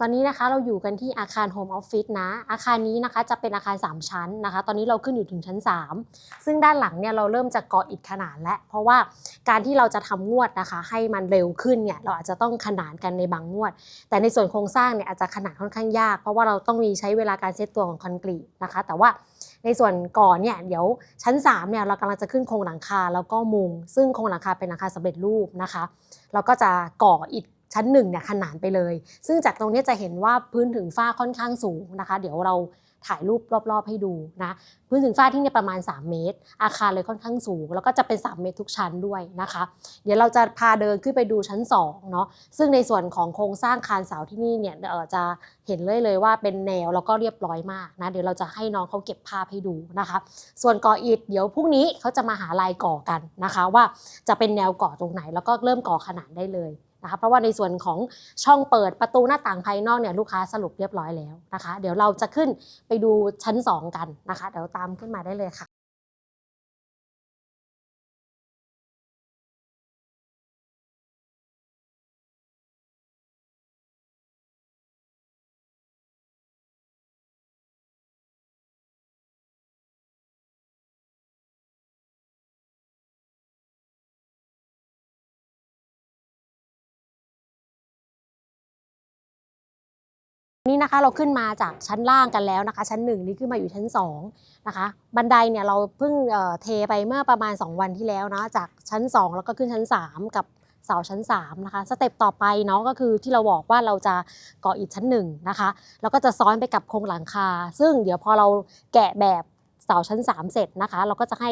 ตอนนี้นะคะเราอยู่กันที่อาคารโฮมออฟฟิศนะ อาคารนี้นะคะจะเป็นอาคาร 3 ชั้นนะคะ ตอนนี้เราขึ้นอยู่ถึงชั้น 3 ซึ่งด้านหลังเนี่ยเราเริ่มจะก่ออิฐขนานแล้วเพราะว่าการที่เราจะทำงวดนะคะ ให้มันเร็วขึ้นเนี่ยเราอาจจะต้องขนานกันในบางงวด แต่ในส่วนโครงสร้างเนี่ยอาจจะขนาดค่อนข้างยาก เพราะว่าเราต้องมีใช้เวลาการเซตตัวของคอนกรีตนะคะ แต่ว่าในส่วนก่อนเนี่ยเดี๋ยวชั้น3เนี่ยเรากำลังจะขึ้นโครงหลังคาแล้วก็มุง ซึ่งโครงหลังคาเป็นหลังคาสำเร็จรูปนะคะ เราก็จะก่ออิฐ ชั้นหนึ่งเนี่ยขนานไปเลย ซึ่งจากตรงนี้จะเห็นว่าพื้นถึงฝ้าค่อนข้างสูงนะคะ เดี๋ยวเราถ่ายรูปรอบ ๆ ให้ดูนะพื้นถึงฝ้าที่เนี่ยประมาณ 3 เมตร อาคารเลยค่อนข้างสูง แล้วก็จะเป็น 3 เมตรทุกชั้นด้วยนะคะ เดี๋ยวเราจะพาเดินขึ้นไปดูชั้น2เนาะซึ่งในส่วนของโครงสร้างคานเสาที่นี่เนี่ยจะเห็นเลยเลยว่าเป็นแนวแล้วก็เรียบร้อยมากนะเดี๋ยวเราจะให้น้องเขาเก็บภาพให้ดูนะคะ ส่วนก่ออิฐเดี๋ยวพรุ่งนี้เขาจะมาหาลายก่อกันนะคะ ว่าจะเป็นแนวก่อตรงไหนแล้วก็เริ่มก่อขนานได้เลย นะคะเพราะว่าในส่วนของช่องเปิดประตูหน้าต่างภายนอกเนี่ยลูกค้าสรุปเรียบร้อยแล้วนะคะ เดี๋ยวเราจะขึ้นไปดูชั้น 2 กันนะคะ เดี๋ยวตามขึ้นมาได้เลยค่ะ นี่นะคะเราขึ้นมาจากชั้นล่างกันแล้วนะคะ ชั้นหนึ่งนี่ขึ้นมาอยู่ชั้นสองนะคะบันไดเนี่ยเราเพิ่งเทไปเมื่อประมาณ 2 วันที่แล้วนะจากชั้น 2 แล้วก็ขึ้นชั้น 3 กับเสาชั้น3นะคะสเต็ปต่อไปเนาะก็คือที่เราบอกว่าเราจะก่ออิฐชั้น1นะคะแล้วก็จะซ้อนไปกับโครงหลังคา ซึ่งเดี๋ยวพอเราแกะแบบเสาชั้น 3 เสร็จนะคะ เราก็จะให้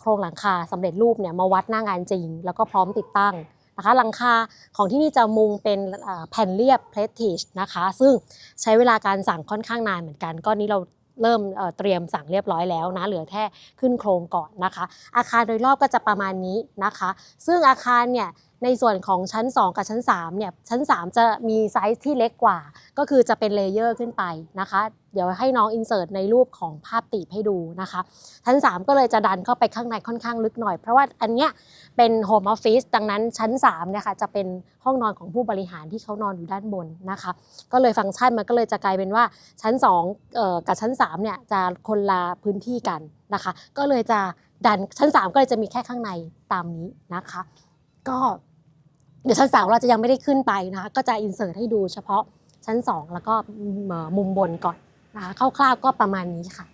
โครงหลังคาสำเร็จรูปเนี่ยมาวัดหน้างานจริง แล้วก็พร้อมติดตั้ง นะคะหลังคาของที่นี่จะมุงเป็นแผ่นเรียบเพลทิชนะคะ ซึ่งใช้เวลาการสั่งค่อนข้างนานเหมือนกัน ก็นี้เราเริ่มเตรียมสั่งเรียบร้อยแล้วนะเหลือแค่ขึ้นโครงก่อนนะคะ อาคารโดยรอบก็จะประมาณนี้นะคะ ซึ่งอาคารเนี่ยในส่วนของชั้น 2 กับชั้น3เนี่ยชั้น 3 จะมีไซส์ที่เล็กกว่า ก็คือจะเป็นเลเยอร์ขึ้นไปนะคะ เดี๋ยวให้น้องอินเสิร์ตในรูปของภาพตีบให้ดูนะคะ ชั้น 3 ก็เลยจะดันเข้าไปข้างในค่อนข้างลึกหน่อย เพราะว่าอันเนี้ยเป็นโฮมออฟฟิศดังนั้นชั้น3เนี่ยค่ะจะเป็นห้องนอนของผู้บริหารที่เขานอนอยู่ด้านบนนะคะ ก็เลยฟังก์ชันมันก็เลยจะกลายเป็นว่าชั้น2เอ่อกับชั้น3เนี่ยจะคนละพื้นที่กันนะคะ ก็เลยจะดันชั้น 3 ก็เลยจะมีแค่ข้างในตามนี้นะคะ ก็เดี๋ยวชั้นสามเราจะยังไม่ได้ขึ้นไปนะคะก็จะอินเสิร์ตให้ดูเฉพาะชั้น 2 แล้วก็มุมบนก่อนนะคะคร่าวๆก็ประมาณนี้ค่ะ